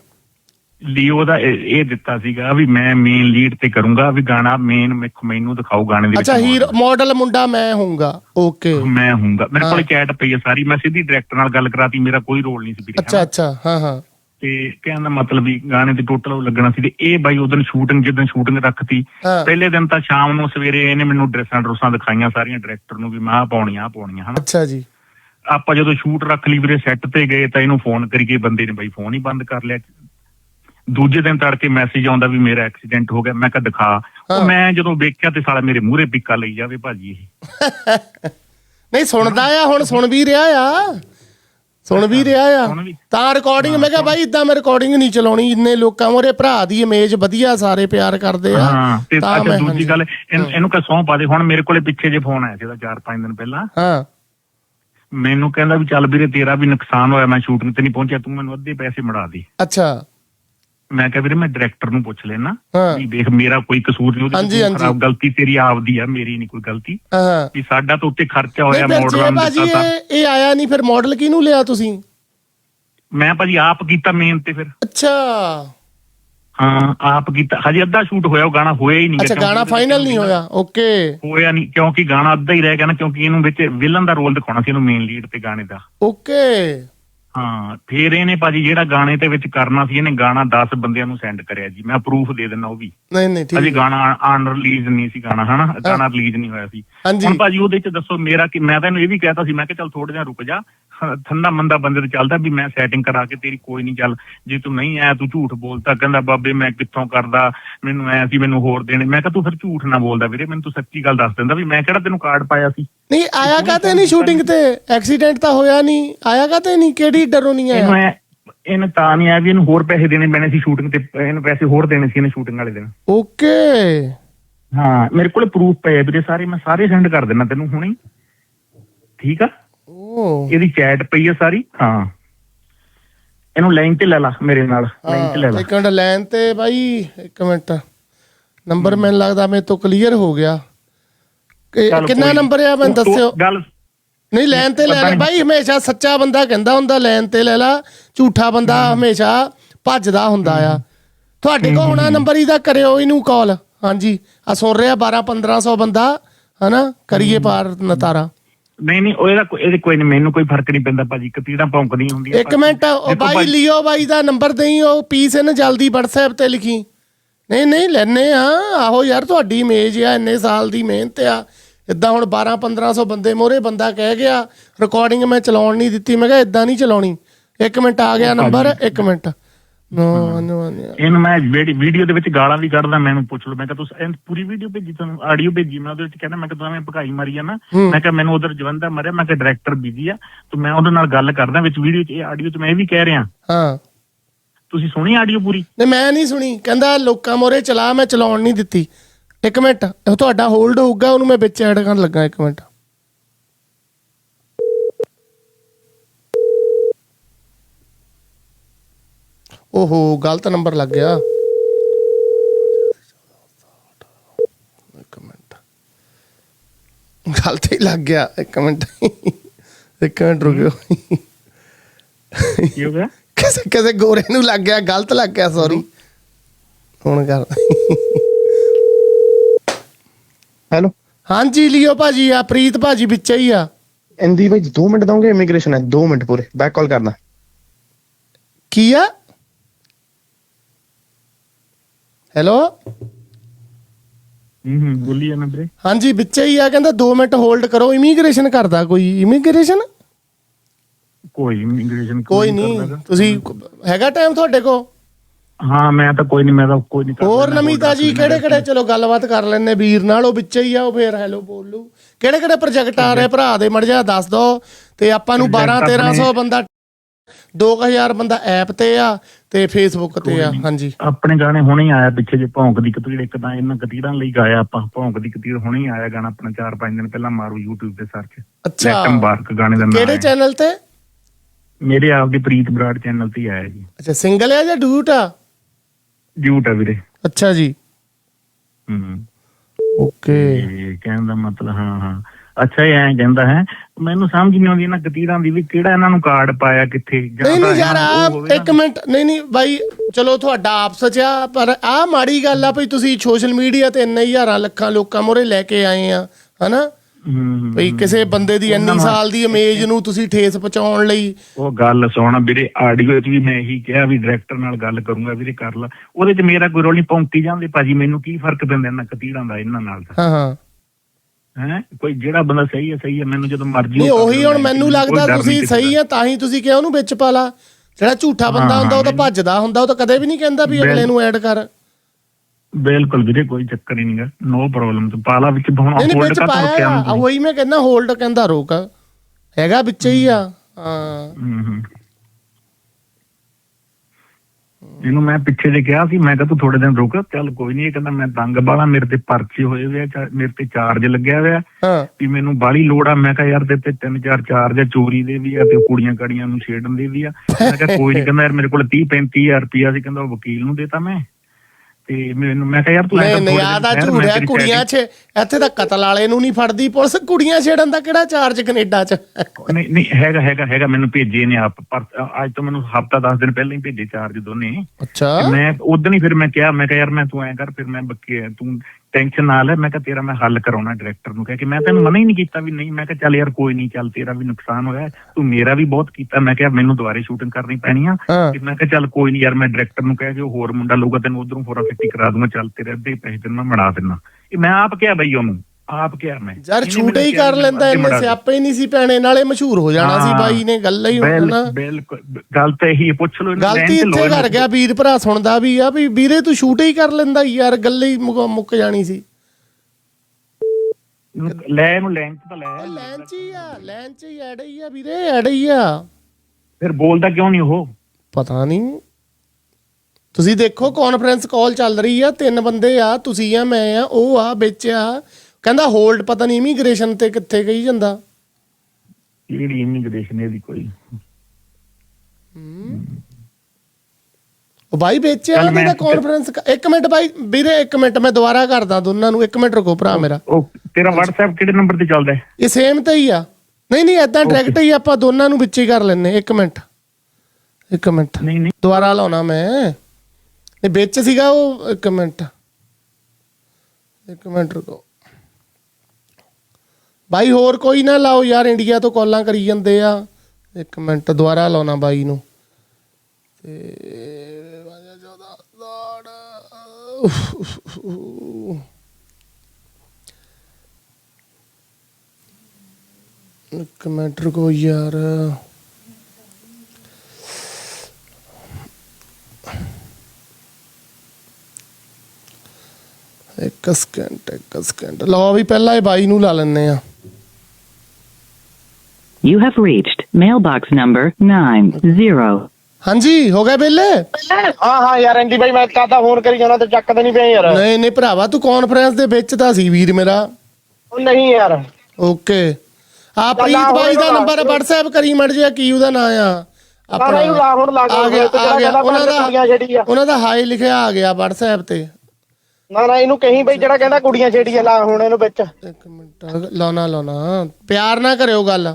ਲੀਓ ਦਾ ਇਹ ਇਹ ਦਿੱਤਾ ਸੀਗਾ ਵੀ ਮੈਂ ਮੇਨ ਲੀਡ ਤੇ ਕਰੂੰਗਾ ਵੀ ਗਾਣਾ ਮੇਨ ਮੈਨੂੰ ਦਿਖਾਓ ਗਾਣੇ ਦੇ ਵਿੱਚ ਅੱਛਾ ਹੀਰੋ ਮਾਡਲ ਮੁੰਡਾ ਮੈਂ ਹੋਊਗਾ। ਓਕੇ ਮੈਂ ਹੂੰਗਾ ਮੇਰੇ ਕੋਲ। ਚੈਟ ਪਈ ਹੈ ਸਾਰੀ। ਮੈਂ ਸਿੱਧੀ ਡਾਇਰੈਕਟਰ ਨਾਲ ਗੱਲ ਕਰਾਤੀ ਮੇਰਾ ਕੋਈ ਰੋਲ ਨਹੀਂ ਸੀ ਵੀਰੇ ਅੱਛਾ ਅੱਛਾ ਹਾਂ ਹਾਂ। ਤੇ ਕਹਿਣ ਦਾ ਮਤਲਬ ਵੀ ਗਾਣੇ ਤੇ ਟੋਟਲ ਉਹ ਲੱਗਣਾ ਸੀ ਤੇ ਇਹ ਬਾਈ ਉਦੋਂ ਸ਼ੂਟਿੰਗ ਜਿੱਦਣ ਸ਼ੂਟਿੰਗ ਰੱਖਤੀ ਪਹਿਲੇ ਦਿਨ ਤਾਂ ਸ਼ਾਮ ਨੂੰ ਸਵੇਰੇ ਇਹਨੇ ਮੈਨੂੰ ਡਰੈਸਾਂ ਡਰੋਸਾਂ ਦਿਖਾਈਆਂ ਸਾਰੀਆਂ ਡਾਇਰੈਕਟਰ ਨੂੰ ਵੀ ਮੈਂ ਆਹ ਪਾਉਣੀਆਂ ਪਾਉਣੀਆਂ ਹਨਾ? ਅੱਛਾ ਜੀ। ਆਪਾਂ ਜਦੋਂ ਸ਼ੂਟ ਰੱਖ ਲਈ ਵੀਰੇ ਸੈੱਟ ਤੇ ਗਏ ਤਾਂ ਇਹਨੂੰ ਫੋਨ ਕਰੀਏ ਬੰਦੇ ਨੇ ਬਾਈ ਫੋਨ ਹੀ ਬੰਦ ਕਰ ਲਿਆ। ਦੂਜੇ ਦਿਨ ਤੜਕੇ ਮੈਸੇਜ ਆਉਂਦਾ ਵੀ ਮੇਰਾ ਐਕਸੀਡੈਂਟ ਹੋ ਗਿਆ। ਮੈਂ ਕਿਹਾ ਦਿਖਾ। ਉਹ ਮੈਂ ਜਦੋਂ ਵੇਖਿਆ ਤੇ ਸਾਲਾ ਮੇਰੇ ਮੂਹਰੇ ਪਿੱਕਾ ਲਈ ਜਾਵੇ ਭਾਜੀ ਇਹ। ਨਹੀਂ ਸੁਣਦਾ ਆ ਹੁਣ ਸੁਣ ਵੀ ਰਿਹਾ ਆ। ਸੁਣ ਵੀ ਰਿਹਾ ਆ। ਤਾਂ ਰਿਕਾਰਡਿੰਗ ਮੈਂ ਕਿਹਾ ਬਾਈ ਇਦਾਂ ਮੈਂ ਰਿਕਾਰਡਿੰਗ ਨਹੀਂ ਚਲਾਉਣੀ। ਇੰਨੇ ਲੋਕਾਂ ਮੋਰੇ ਭਰਾ ਦੀ ਇਮੇਜ ਵਧੀਆ ਸਾਰੇ ਪਿਆਰ ਕਰਦੇ ਆ। ਹਾਂ ਤੇ ਅੱਛਾ ਦੂਜੀ। ਗੱਲ ਇਹਨੂੰ ਕਹ ਸੌਂ ਪਾ ਦੇ। ਹੁਣ ਮੇਰੇ ਕੋਲੇ ਪਿੱਛੇ ਜੇ ਫੋਨ ਆਇਆ ਸੀ ਉਹਦਾ 4-5 ਦਿਨ ਪਹਿਲਾਂ। ਹਾਂ। ਮੈਨੂੰ ਕਹਿੰਦਾ ਵੀ ਚੱਲ ਵੀਰੇ ਤੇਰਾ ਵੀ ਨੁਕਸਾਨ ਹੋਇਆ ਮੈਂ ਸ਼ੂਟਿੰਗ ਤੇ ਨਹੀਂ ਪਹੁੰਚਿਆ। ਤੂੰ ਮੈਨੂੰ ਅੱਧੇ ਪੈਸੇ ਮੜਾ ਦੇ। ਅੱਛਾ। ਮੈਂ ਕਿਹਾ ਵੀਰੇ ਮੈਂ ਡਾਇਰੈਕਟਰ ਨੂੰ ਪੁੱਛ ਲੈਣਾ ਹਾਂ। ਵੀ ਦੇਖ ਮੇਰਾ ਕੋਈ ਕਸੂਰ ਨਹੀਂ ਉਹਦੇ ਹਾਂਜੀ, ਹਾਂਜੀ। ਖਰਾਬ ਗਲਤੀ ਤੇਰੀ ਆਪਦੀ ਆ ਮੇਰੀ ਨਹੀਂ ਕੋਈ ਗਲਤੀ। ਹਾਂ। ਵੀ ਸਾਡਾ ਤਾਂ ਉੱਤੇ ਖਰਚਾ ਹੋਇਆ ਨਹੀਂ ਫਿਰ ਜੇ ਦਿੱਤਾ ਤਾਂ। ਇਹ ਇਹ ਆਇਆ ਨਹੀਂ ਫਿਰ ਮਾਡਲ ਕਿਹਨੂੰ ਲਿਆ ਤੁਸੀਂ? ਮੈਂ ਭਾਜੀ ਆਪ ਕੀਤਾ ਮੇਨ ਤੇ ਫਿਰ। ਅੱਛਾ। ਹਾਂ ਆਪ ਕੀਤਾ। ਹਜੇ ਅੱਧਾ ਸ਼ੂਟ ਹੋਇਆ ਉਹ ਗਾਣਾ ਹੋਇਆ ਹੀ ਨਹੀਂ। ਅੱਛਾ ਗਾਣਾ ਫਾਈਨਲ ਨਹੀਂ ਹੋਇਆ। ਓਕੇ ਹੋਇਆ ਨਹੀਂ ਕਿਉਂਕਿ ਗਾਣਾ ਅੱਧਾ ਹੀ ਰਹਿ ਗਿਆ ਨਾ ਕਿਉਂਕਿ ਇਹਨੂੰ ਵਿੱਚ ਵਿਲਨ ਦਾ ਰੋਲ ਦਿਖਾਉਣਾ ਸੀ ਇਹਨੂੰ ਮੇਨ ਲੀਡ ਤੇ ਗਾਣੇ ਦਾ। ਓਕੇ ਹਾਂ ਫੇਰ ਇਹਨੇ ਭਾਜੀ ਜਿਹੜਾ ਗਾਣੇ ਦੇ ਵਿੱਚ ਕਰਨਾ ਸੀ ਇਹਨੇ ਗਾਣਾ 10 ਬੰਦਿਆਂ ਨੂੰ ਸੈਂਡ ਕਰਿਆ ਜੀ। ਮੈਂ ਪ੍ਰੂਫ ਦੇ ਦਿੰਦਾ ਉਹ ਵੀ। ਨਹੀਂ ਨਹੀਂ ਅਜੇ ਠੀਕ ਗਾਣਾ ਆਨ ਰਿਲੀਜ਼ ਨਹੀਂ ਸੀ ਗਾਣਾ ਹਨਾ? ਗਾਣਾ ਰਿਲੀਜ਼ ਨਹੀਂ ਹੋਇਆ ਸੀ। ਹੁਣ ਭਾਜੀ ਉਹਦੇ ਚ ਦੱਸੋ ਮੇਰਾ ਕਿ ਮੈਂ ਤਾਂ ਇਹਨੂੰ ਇਹ ਵੀ ਕਹਿਤਾ ਸੀ ਮੈਂ ਕਿ ਚੱਲ ਥੋੜਾ ਜਿਹਾ ਰੁਕ ਜਾ। ਠੰਡਾ ਮੰਦਾ ਬੰਦੇ ਤੇ ਚੱਲਦਾ ਵੀ ਮੈਂ ਸੈਟਿੰਗ ਕਰਾ ਕੇ ਤੇਰੀ ਕੋਈ ਨਹੀਂ ਚੱਲ। ਜੇ ਤੂੰ ਨਹੀਂ ਆਇਆ ਤੂੰ ਝੂਠ ਬੋਲਦਾ ਕਹਿੰਦਾ ਬਾਬੇ ਮੈਂ ਕਿੱਥੋਂ ਕਰਦਾ ਮੈਨੂੰ ਐ ਸੀ ਮੈਨੂੰ ਹੋਰ ਦੇਣੇ। ਮੈਂ ਕਿਹਾ ਤੂੰ ਫਿਰ ਝੂਠ ਨਾ ਬੋਲਦਾ ਵੀਰੇ ਮੈਨੂੰ ਤੂੰ ਸੱਚੀ ਗੱਲ ਦੱਸ ਦਿੰਦਾ ਵੀ ਮੈਂ ਕਿਹੜਾ ਤੈਨੂੰ ਕਾਰਡ ਪਾਇਆ ਸੀ। ਨਹੀਂ ਆਇਆ ਕਾਤੇ ਨਹੀਂ ਸ਼ੂਟਿੰਗ ਤੇ? ਐਕਸੀਡੈਂਟ ਤਾਂ ਹੋਇਆ ਨਹੀਂ। ਆਇਆ ਕਾਤੇ ਨਹੀਂ? ਕਿਹੜੀ ਡਰੋਂ ਨਹੀਂ ਇਹਨੂੰ ਆਇਆ ਐ ਇਹਨੇ ਤਾਂ ਨਹੀਂ ਆਇਆ ਵੀ ਇਹਨੂੰ ਹੋਰ ਪੈਸੇ ਦੇਣੇ ਪੈਣੇ ਸੀ ਸ਼ੂਟਿੰਗ ਤੇ ਇਹਨੂੰ ਪੈਸੇ ਹੋਰ ਦੇਣੇ ਸੀ ਇਹਨੇ ਸ਼ੂਟਿੰਗ ਵਾਲੇ ਦਿਨ। ਓਕੇ। ਹਾਂ ਮੇਰੇ ਕੋਲੇ ਪ੍ਰੂਫ ਪਏ ਵੀਰੇ ਸਾਰੇ ਮੈਂ ਸਾਰੇ ਸੈਂਡ ਕਰ ਦਿੰਦਾ ਤੈਨੂੰ ਹੁਣੇ ਹੀ। ਠੀਕ ਆ? ਓ। ਇਹਦੀ ਚੈਟ ਪਈ ਆ ਸਾਰੀ ਹਾਂ। ਇਹਨੂੰ ਲਾਈਨ ਤੇ ਲੈ ਲਾ ਮੇਰੇ ਨਾਲ ਲਾਈਨ ਤੇ ਲੈ ਲਾ। ਇੱਕ ਮਿੰਟ ਲਾਈਨ ਤੇ ਬਾਈ ਇੱਕ ਮਿੰਟ। ਨੰਬਰ ਮੈਨੂੰ ਲੱਗਦਾ ਮੇਰੇ ਤੋਂ ਕਲੀਅਰ ਹੋ ਗਿਆ। ਕਿ- ਚੱਲ ਕਿੰਨਾ ਕੋਈ- ਨੰਬਰ ਆ ਮੈਨੂੰ ਦੱਸਿਓ? ਗੱਲ ਨਹੀਂ ਲਾਈਨ ਤੇ ਲੈ ਲੈ। ਬਾਈ ਹਮੇਸ਼ਾ ਸੱਚਾ ਬੰਦਾ ਕਹਿੰਦਾ ਹੁੰਦਾ ਲਾਈਨ ਤੇ ਲੈ ਲਾ। ਝੂਠਾ ਬੰਦਾ ਹਮੇਸ਼ਾ ਭੱਜਦਾ ਹੁੰਦਾ ਆ। ਤੁਹਾਡੇ ਕੋਲ ਹੋਣਾ ਨੰਬਰ ਇਹਦਾ ਕਰਿਓ ਇਹਨੂੰ ਕਾਲ। ਹਾਂਜੀ ਆ ਸੁਣ ਰਿਹਾ 12 1500 ਬੰਦਾ ਹਨਾ? ਕਰੀਏ ਪਾਰ ਨਤਾਰਾ। ਨਹੀਂ ਨਹੀਂ ਉਹ ਇਹਦਾ ਕੋਈ- ਨਹੀਂ ਮੈਨੂੰ ਕੋਈ ਫ਼ਰਕ ਨਹੀਂ ਪੈਂਦਾ ਭਾਜੀ ਕਤੀੜਾਂ ਭੌਂਕਦੀਆਂ ਹੁੰਦੀਆਂ ਇੱਕ ਮਿੰਟ ਉਹ ਬਾਈ ਲਿਓ ਬਾਈ ਦਾ ਨੰਬਰ ਦੇਈ ਉਹ ਪੀਸ ਇਹਨੇ ਜਲਦੀ WhatsApp ਤੇ ਲਿਖੀ। ਨਹੀਂ ਨਹੀਂ ਲੈਨੇ ਆ। ਆਹੋ ਯਾਰ ਤੁਹਾਡੀ ਇਮੇਜ ਆ ਇੰਨੇ ਸਾਲ ਦੀ ਮਿਹਨਤ ਆ। ਇਦਾਂ ਹੁਣ 12 1500 ਬੰਦੇ ਮੋਰੇ ਬੰਦਾ ਕਹਿ ਗਿਆ ਰਿਕਾਰਡਿੰਗ ਮੈਂ ਚਲਾਉਣ ਨਹੀਂ ਦਿੱਤੀ ਮੈਂ ਕਿਹਾ ਇਦਾਂ ਨਹੀਂ ਚਲਾਉਣੀ। ਇੱਕ ਮਿੰਟ ਆ ਗਿਆ ਨੰਬਰ ਇੱਕ ਮਿੰਟ। ਨੋ ਨੋ ਇਹਨੂੰ ਮੈਂ ਵੀਡੀਓ ਦੇ ਵਿੱਚ ਗਾਲਾਂ ਵੀ ਕੱਢਦਾ ਮੈਨੂੰ ਪੁੱਛ ਲਓ ਮੈਂ ਕਿਹਾ ਤੁਸੀਂ ਪੂਰੀ ਵੀਡੀਓ ਭੇਜੀ ਤੁਹਾਨੂੰ ਆਡੀਓ ਭੇਜੀ ਮੈਂ ਉਹਦੇ ਵਿੱਚ ਕਹਿੰਦਾ ਮੈਂ ਕਿ ਤੂੰ ਐਵੇਂ ਭਕਾਈ ਮਾਰੀ ਆ ਨਾ ਮੈਂ ਕਿਹਾ ਮੈਨੂੰ ਉਧਰ ਜਵੰਦਾ ਮਰਿਆ ਮੈਂ ਕਿਹਾ ਡਾਇਰੈਕਟਰ ਬਿਜ਼ੀ ਆ ਤੇ ਮੈਂ ਉਹਦੇ ਨਾਲ ਗੱਲ ਕਰਦਾ ਵਿੱਚ ਵੀਡੀਓ 'ਚ ਇਹ ਆਡੀਓ 'ਚ ਮੈਂ ਇਹ ਵੀ ਕਹਿ ਰਿਹਾ। ਹਾਂ। ਤੁਸੀਂ ਸੁਣੀ ਆਡੀਓ ਪੂਰੀ? ਨਹੀਂ ਮੈਂ ਨਹੀਂ ਸੁਣੀ। ਕਹਿੰਦਾ ਲੋਕਾਂ ਮੋਰੇ ਚਲਾ ਮੈਂ ਚਲਾਉਣ ਨਹੀਂ ਦਿੱਤੀ। ਇੱਕ ਮਿੰਟ ਉਹ ਤੁਹਾਡਾ ਹੋਲਡ ਹੋਊਗਾ ਉਹਨੂੰ ਮੈਂ ਵਿੱਚ ਐਡ ਕਰਨ ਲੱਗਾ ਇੱਕ ਮਿੰਟ। ਓਹੋ ਗਲਤ ਨੰਬਰ ਲੱਗ ਗਿਆ। ਇੱਕ ਮਿੰਟ। ਗਲਤ ਹੀ ਲੱਗ ਗਿਆ ਇੱਕ ਮਿੰਟ। ਇੱਕ ਮਿੰਟ ਰੁਕਿਓ। ਕੀ ਹੋ ਗਿਆ? ਕਿਸੇ ਕਿਸੇ ਗੋਰੇ ਨੂੰ ਲੱਗ ਗਿਆ ਗਲਤ ਲੱਗ ਗਿਆ ਸੌਰੀ ਹੁਣ ਕਰ। ਹੈਲੋ ਹਾਂਜੀ ਲਿਓ ਭਾਜੀ ਆ ਪ੍ਰੀਤ ਭਾਜੀ ਵਿੱਚ ਹੀ ਆ। ਇੰਦੀ ਭਾਈ 2 ਮਿੰਟ ਦਵਾਂਗੇ ਇਮੀਗ੍ਰੇਸ਼ਨ ਹੈ 2 ਮਿੰਟ ਪੂਰੇ ਬੈਕ ਕਾਲ ਕਰਨਾ ਕੀ ਆ? ਹੈਲੋ ਹੂੰ ਹੂੰ ਬੋਲੀ ਜਾਣਾ ਵੀਰੇ। ਹਾਂਜੀ ਵਿੱਚ ਹੀ ਆ ਕਹਿੰਦਾ 2 ਮਿੰਟ ਹੋਲਡ ਕਰੋ ਇਮੀਗ੍ਰੇਸ਼ਨ ਕਰਦਾ ਕੋਈ ਇਮੀਗ੍ਰੇਸ਼ਨ ਕੋਈ ਇਮੀਗ੍ਰੇਸ਼ਨ ਕੋਈ ਨਹੀਂ ਤੁਸੀਂ ਹੈਗਾ ਟਾਈਮ ਤੁਹਾਡੇ ਕੋ ਹਾਂ ਮੈਂ ਤਾਂ ਕੋਈ ਨਹੀਂ ਮੈਂ ਤਾਂ ਕੋਈ ਨਹੀਂ ਹੋਰ ਨਮੀਤਾ ਜੀ ਕਿਹੜੇ ਕਿਹੜੇ ਚਲੋ ਗੱਲਬਾਤ ਕਰ ਲੈਣੇ ਵੀਰ ਨਾਲ ਉਹ ਵਿੱਚ ਹੀ ਆ ਉਹ ਫੇਰ ਹੈਲੋ ਬੋਲੂ। ਕਿਹੜੇ ਕਿਹੜੇ ਪ੍ਰੋਜੈਕਟ ਆ ਰਹੇ ਭਰਾ ਦੇ ਮੜ ਜਾ ਦੱਸ ਦੋ। ਤੇ ਆਪਾਂ ਨੂੰ 12 Project 1300 ਬੰਦਾ 2000 ਬੰਦਾ ਐਪ ਤੇ ਆ ਤੇ ਫੇਸਬੁੱਕ ਤੇ ਆ ਹਾਂਜੀ। ਆਪਣੇ ਗਾਣੇ ਹੁਣੇ ਹੀ ਆਇਆ ਪਿੱਛੇ ਜੇ ਭੌਂਕ ਦੀ ਕਤੀੜ ਇੱਕ ਤਾਂ ਇਹਨਾਂ ਕਤੀੜਾਂ ਲਈ ਗਾਇਆ ਆਪਾਂ ਭੌਂਕ ਦੀ ਕਤੀੜ ਹੁਣੇ ਹੀ ਆਇਆ ਗਾਣਾ ਆਪਣਾ 4-5 ਦਿਨ ਪਹਿਲਾਂ ਮਾਰੂ YouTube ਤੇ ਸਰਚ ਅੱਛਾ। ਲੈਟਮ ਗਾਣੇ ਦਾ ਨਾਮ ਕਿਹੜੇ ਹੈ। ਚੈਨਲ ਤੇ? ਮੇਰੇ ਆਪ ਦੇ ਪ੍ਰੀਤ ਬਰਾੜ ਚੈਨਲ ਤੇ ਹੀ ਆਇਆ ਜੀ। ਅੱਛਾ ਸਿੰਗਲ ਆ ਜਾਂ ਡੂਟ ਆ? ਡਿਊਟ ਆ ਵੀਰੇ। ਅੱਛਾ ਜੀ। ਹੂੰ। ਓਕੇ। ਇਹ ਕਹਿਣ ਦਾ ਮਤਲਬ ਹਾਂ ਹਾਂ। ਅੱਛਾ ਇਹ ਐਂ ਕਹਿੰਦਾ ਹੈ ਮੈਨੂੰ ਸਮਝ ਨਹੀਂ ਆਉਂਦੀ ਇਹਨਾਂ ਕਤੀੜਾਂ ਦੀ ਵੀ ਕਿਹੜਾ ਇਹਨਾਂ ਨੂੰ ਕਾਰਡ ਪਾਇਆ ਕਿੱਥੇ ਨਹੀਂ ਨਹੀਂ ਯਾਰ ਇਹਨਾਂ ਨੂੰ ਉਹ ਆ ਹੋਵੇ ਨਾ- ਇੱਕ ਮਿੰਟ ਨਹੀਂ ਨਹੀਂ ਬਾਈ ਚਲੋ ਤੁਹਾਡਾ ਆਪਸ ਚ ਆ ਪਰ ਆ ਮਾੜੀ ਗੱਲ ਆ ਭਈ ਤੁਸੀਂ ਸੋਸ਼ਲ ਮੀਡੀਆ ਤੇ ਇੰਨੇ ਹਜ਼ਾਰਾਂ ਲੱਖਾਂ ਲੋਕਾਂ ਮੋਰੇ ਲੈ ਕੇ ਆਏ ਆ ਹਨਾ? ਭਈ ਕਿਸੇ ਬੰਦੇ ਦੀ ਇੰਨੀ ਸਾਲ ਦੀ ਇਮੇਜ ਨੂੰ ਤੁਸੀਂ ਠੇਸ ਪਹੁੰਚਾਉਣ ਲਈ। ਉਹ ਗੱਲ ਸੁਣ ਵੀਰੇ ਆਡੀਓ 'ਚ ਵੀ ਮੈਂ ਇਹੀ ਕਿਹਾ ਵੀ ਡਾਇਰੈਕਟਰ ਨਾਲ ਗੱਲ ਕਰੂੰਗਾ ਵੀਰੇ ਕਰ ਲਾ। ਉਹਦੇ 'ਚ ਮੇਰਾ ਕੋਈ ਰੋਲ ਨਹੀਂ ਪੌਂਕੀ ਜਾਂਦੇ ਭਾਜੀ ਮੈਨੂੰ ਕੀ ਫ਼ਰਕ ਪੈਂਦਾ ਇਹਨਾਂ ਕਤੀੜਾਂ ਦਾ ਇਹਨਾਂ ਨਾਲ ਹਾਂ ਹਾਂ। ਹੈ? ਕੋਈ ਜਿਹੜਾ ਬੰਦਾ ਸਹੀ ਹੈ ਸਹੀ ਹੈ ਮੈਨੂੰ ਜਦੋਂ ਮਰਜ਼ੀ ਨਹੀਂ ਉਹ ਹੁਣ ਮੈਨੂੰ ਲੱਗਦਾ ਤੁਸੀਂ ਸਹੀ। ਆ ਤਾਂ ਹੀ ਤੁਸੀਂ ਕਿਹਾ ਉਹਨੂੰ ਵਿੱਚ ਪਾ ਲਾ। ਜਿਹੜਾ ਝੂਠਾ ਬੰਦਾ ਹੁੰਦਾ ਉਹ ਤਾਂ ਭੱਜਦਾ ਹੁੰਦਾ ਉਹ ਤਾਂ ਕਦੇ ਵੀ ਨਹੀਂ ਕਹਿੰਦਾ ਵੀ ਅਗਲੇ ਨੂੰ ਐਡ ਕਰ। ਬਿਲਕੁਲ ਵੀਰੇ ਕੋਈ ਚੱਕਰ ਹੀ ਨਹੀਂਗਾ ਨੋ ਪ੍ਰੋਬਲਮ ਤੇ ਪਾਲਾ ਵਿੱਚ ਹੁਣ ਨਹੀਂ ਹੋਲਡ ਵਿੱਚ ਕਰ ਪਾਇਆ ਰੱਖਿਆ ਆ ਉਹੀ ਮੈਂ ਕਹਿੰਦਾ ਹੋਲਡ ਕਹਿੰਦਾ ਰੋਕ। ਹੈਗਾ ਵਿੱਚ ਹੀ ਆ ਹਾਂ। ਹੂੰ। ਹੂੰ ਇਹਨੂੰ ਮੈਂ ਪਿੱਛੇ ਜੇ ਕਿਹਾ ਸੀ ਮੈਂ ਕਿਹਾ ਤੂੰ ਥੋੜੇ ਦਿਨ ਰੁਕ ਚੱਲ ਕੋਈ ਨਹੀਂ ਇਹ ਕਹਿੰਦਾ ਮੈਂ ਦੰਗ ਬਾਲਾ ਮੇਰੇ ਤੇ ਪਰਚੇ ਹੋਏ ਹੋਏ ਆ ਚਾ- ਮੇਰੇ ਤੇ ਚਾਰਜ ਲੱਗਿਆ ਹੋਇਆ। ਹਾਂ। ਵੀ ਮੈਨੂੰ ਬਾਲੀ ਲੋੜ ਆ ਮੈਂ ਕਿਹਾ ਯਾਰ ਤੇ ਤੇ ਤਿੰਨ ਚਾਰ ਚਾਰਜ ਆ ਚੋਰੀ ਦੇ ਵੀ ਆ ਤੇ ਕੁੜੀਆਂ ਕੜੀਆਂ ਨੂੰ ਛੇੜਨ ਦੇ ਵੀ ਆ। ਮੈਂ ਕਿਹਾ ਕੋਈ ਨਹੀਂ ਕਹਿੰਦਾ ਯਾਰ ਮੇਰੇ ਕੋਲ 30 35000 ਰੁਪਿਆ ਸੀ ਕਹਿੰਦਾ ਉਹ ਵਕੀਲ ਨੂੰ ਦੇਤਾ ਮੈਂ। ਤੇ ਮੈਨੂੰ ਮੈਂ ਕਿਹਾ ਯਾਰ ਤੂੰ ਨਹੀਂ ਐਂ ਨਹੀਂ ਥੋੜ੍ਹੇ ਆ ਤਾਂ ਝੂਠ ਹੈ ਕੁੜੀਆਂ 'ਚ। ਇੱਥੇ ਤਾਂ ਕਤਲ ਵਾਲੇ ਨੂੰ ਨਹੀਂ ਫੜਦੀ ਪੁਲਿਸ। ਕੁੜੀਆਂ ਛੇੜਨ ਦਾ ਕਿਹੜਾ ਚਾਰਜ ਕੈਨੇਡਾ 'ਚ? ਨਹੀਂ ਨਹੀਂ ਹੈਗਾ ਹੈਗਾ ਹੈਗਾ ਮੈਨੂੰ ਭੇਜੇ ਨੇ ਆਪ। ਪਰ ਅੱਜ ਤੋਂ ਮੈਨੂੰ ਹਫਤਾ 10 ਦਿਨ ਪਹਿਲਾਂ ਹੀ ਭੇਜੇ ਚਾਰਜ ਦੋਨੇ। ਅੱਛਾ। ਮੈਂ ਉਦੋਂ ਹੀ ਫਿਰ ਮੈਂ ਕਿਹਾ ਮੈਂ ਕਿਹਾ ਯਾਰ ਮੈਂ ਤੂੰ ਐਂ ਕਰ ਫਿਰ ਮੈਂ ਬੱਕੇ ਤੂੰ ਟੈਨਸ਼ਨ ਨਾ ਲੈ ਮੈਂ ਕਿਹਾ ਤੇਰਾ ਮੈਂ ਹੱਲ ਕਰਾਉਣਾ ਡਾਇਰੈਕਟਰ ਨੂੰ। ਕਹਿ ਕੇ ਮੈਂ ਤੈਨੂੰ ਮਨਾ ਹੀ ਨਹੀਂ ਕੀਤਾ ਵੀ ਨਹੀਂ। ਮੈਂ ਕਿਹਾ ਚੱਲ ਯਾਰ ਕੋਈ ਨਹੀਂ ਚੱਲ ਤੇਰਾ ਵੀ ਨੁਕਸਾਨ ਹੋਇਆ। ਤੂੰ ਮੇਰਾ ਵੀ ਬਹੁਤ ਕੀਤਾ। ਮੈਂ ਕਿਹਾ ਮੈਨੂੰ ਦੁਬਾਰੇ ਸ਼ੂਟਿੰਗ ਕਰਨੀ ਪੈਣੀ ਆ। ਤੇ ਮੈਂ ਕਿਹਾ ਚੱਲ ਕੋਈ ਨਹੀਂ ਯਾਰ ਮੈਂ ਡਾਇਰੈਕਟਰ ਨੂੰ ਕਹਿ ਕੇ ਉਹ ਹੋਰ ਮੁੰਡਾ ਲਊਗਾ ਤੈਨੂੰ ਉਧਰੋਂ ਫੋਰਾ ਫਿੱਟੀ ਕਰਾ ਦੂੰਗਾ। ਚੱਲ ਤੇਰੇ ਅੱਧੇ ਪੈਸੇ ਤੈਨੂੰ ਮੈਂ ਬਣਾ ਦਿੰਦਾ ਇਹ ਮੈਂ ਆਪ ਕਿਹਾ ਬਈ ਉਹਨੂੰ। ਆਪ ਕਿਹਾ ਮੈਂ। ਯਾਰ ਛੂਟੇ ਹੀ ਕਰ ਲੈਂਦਾ ਇੰਨੇ। ਸਿਆਪੇ ਨਹੀਂ ਸੀ ਪੈਣੇ ਨਾਲੇ ਮਸ਼ਹੂਰ ਹੋ ਜਾਣਾ ਸੀ ਹਾਂ। ਬਾਈ ਨੇ ਗੱਲ ਹੀ ਹੋਣਾ ਬਿਲਕੁਲ ਗੱਲ ਤਾਂ ਇਹੀ ਹੈ, ਪੁੱਛ ਇਹਨੂੰ, ਗਲਤੀ ਇੱਥੇ ਕਰ। ਗਿਆ ਵੀਰ ਭਰਾ ਸੁਣਦਾ ਵੀ ਆ ਵੀ ਵੀਰੇ ਤੂੰ ਸ਼ੂਟ ਹੀ ਕਰ ਲੈਂਦਾ ਯਾਰ ਗੱਲ ਹੀ ਮੁੱਕ ਜਾਣੀ ਸੀ। ਲੈ ਇਹਨੂੰ ਲੈਣ ਚ ਤਾਂ ਲੈ ਲੈਣ ਚ ਹੀ ਆ ਲੈਣ ਚ ਹੀ ਐਡ ਹੀ ਆ ਵੀਰੇ ਐਡ ਹੀ ਆ। ਫਿਰ ਬੋਲਦਾ ਕਿਉਂ ਨਹੀਂ ਉਹ? ਪਤਾ ਨਹੀਂ। ਤੁਸੀਂ ਦੇਖੋ ਕਾਨਫਰੰਸ ਕਾਲ ਚੱਲ ਰਹੀ ਆ ਤਿੰਨ ਬੰਦੇ ਆ ਤੁਸੀਂ ਆ ਮੈਂ ਆ ਉਹ ਆ ਵਿੱਚ ਆ। ਕਹਿੰਦਾ ਹੋਲਡ ਪਤਾ ਨਹੀਂ ਇਮੀਗ੍ਰੇਸ਼ਨ ਤੇ ਕਿੱਥੇ ਗਈ ਜਾਂਦਾ। ਕਿਹੜੀ ਇਮੀਗ੍ਰੇਸ਼ਨ ਇਹਦੀ ਕੋਈ। ਉਹ ਬਾਈ ਵਿੱਚ ਆ ਚੱਲ ਮੈਂ- ਉਹਦਾ ਕਾਨਫਰੰਸ ਇੱਕ ਮਿੰਟ ਬਾਈ ਵੀਰੇ ਇੱਕ ਮਿੰਟ ਮੈਂ ਦੁਬਾਰਾ ਕਰਦਾ ਦੋਨਾਂ ਨੂੰ ਇੱਕ ਮਿੰਟ ਰੁਕੋ ਭਰਾ ਮੇਰਾ। ਉਹ ਤੇਰਾ WhatsApp ਕਿਹੜੇ ਨੰਬਰ ਤੇ ਚੱਲਦਾ ਹੈ? ਇਹ ਸੇਮ ਤੇ ਹੀ ਆ। ਨਹੀਂ ਨਹੀਂ ਐਦਾਂ ਡਾਇਰੈਕਟ ਹੀ ਆਪਾਂ ਦੋਨਾਂ ਨੂੰ ਵਿੱਚ ਹੀ ਕਰ ਲੈਨੇ ਇੱਕ ਮਿੰਟ ਇੱਕ ਮਿੰਟ। ਨਹੀਂ ਨਹੀਂ। ਦੁਬਾਰਾ ਲਾਉਣਾ ਮੈਂ। ਇਹ ਵਿੱਚ ਸੀਗਾ ਉਹ ਇੱਕ ਮਿੰਟ। ਇੱਕ ਮਿੰਟ ਰੁਕੋ। ਬਾਈ, ਹੋਰ ਕੋਈ ਨਾ ਲਾਓ ਯਾਰ, ਇੰਡੀਆ ਤੋਂ ਕਾਲਾਂ ਕਰੀ ਜਾਂਦੇ ਆ। ਇੱਕ ਮਿੰਟ ਦੁਬਾਰਾ ਲਾਉਣਾ ਬਾਈ ਨੂੰ। ਤੇ ਵਾਜਾ ਚੌਦਾ ਲਾੜ ਇੱਕ ਮਿੰਟ ਰੁਕੋ ਯਾਰ। ਇੱਕ ਸਕਿੰਟ ਇੱਕ ਸਕਿੰਟ। ਲਓ ਵੀ, ਪਹਿਲਾਂ ਇਹ ਬਾਈ ਨੂੰ ਲਾ ਲੈਣੇ ਆ। You have reached mailbox number 90. ਹਾਂਜੀ ਹੋ ਗਿਆ ਬਿੱਲ? ਹਾਂ ਹਾਂ ਯਾਰ ਐਂਡੀ ਬਾਈ ਮੈਂ ਕਾਹਦਾ ਫੋਨ ਕਰੀ ਜਾਣਾ ਤੇ ਚੱਕਦਾ ਨਹੀਂ ਪਿਆ ਯਾਰ। ਨਹੀਂ ਨਹੀਂ ਭਰਾਵਾ ਤੂੰ ਕਾਨਫਰੰਸ ਦੇ ਵਿੱਚ ਤਾਂ ਸੀ ਵੀਰ ਮੇਰਾ। ਉਹ ਨਹੀਂ ਯਾਰ। ਓਕੇ। ਆ ਪ੍ਰੀਤ ਬਾਈ ਦਾ ਨੰਬਰ WhatsApp ਕਰੀ ਮੜ ਜਿਆ ਕੀ ਉਹਦਾ ਨਾਂ ਆ? ਆਪਣਾ ਇਹਨੂੰ ਲਾ ਹੁਣ ਲਾ ਆ ਗਿਆ ਆ ਗਿਆ। ਉਹਨਾਂ ਦਾ ਉਹਨਾਂ ਦਾ ਹਾਈ ਲਿਖਿਆ ਆ ਗਿਆ WhatsApp ਤੇ। ਨਾ ਨਾ ਇਹਨੂੰ ਕਹੀਂ ਬਈ ਜਿਹੜਾ ਕਹਿੰਦਾ ਕੁੜੀਆਂ ਛੇੜੀ ਆ ਲਾ ਹੁਣ ਇਹਨੂੰ ਵਿੱਚ। ਇੱਕ ਮਿੰਟ ਲਾਉਣਾ ਲਾਉਣਾ। ਪਿਆਰ ਨਾ ਕਰਿਓ ਗੱਲ।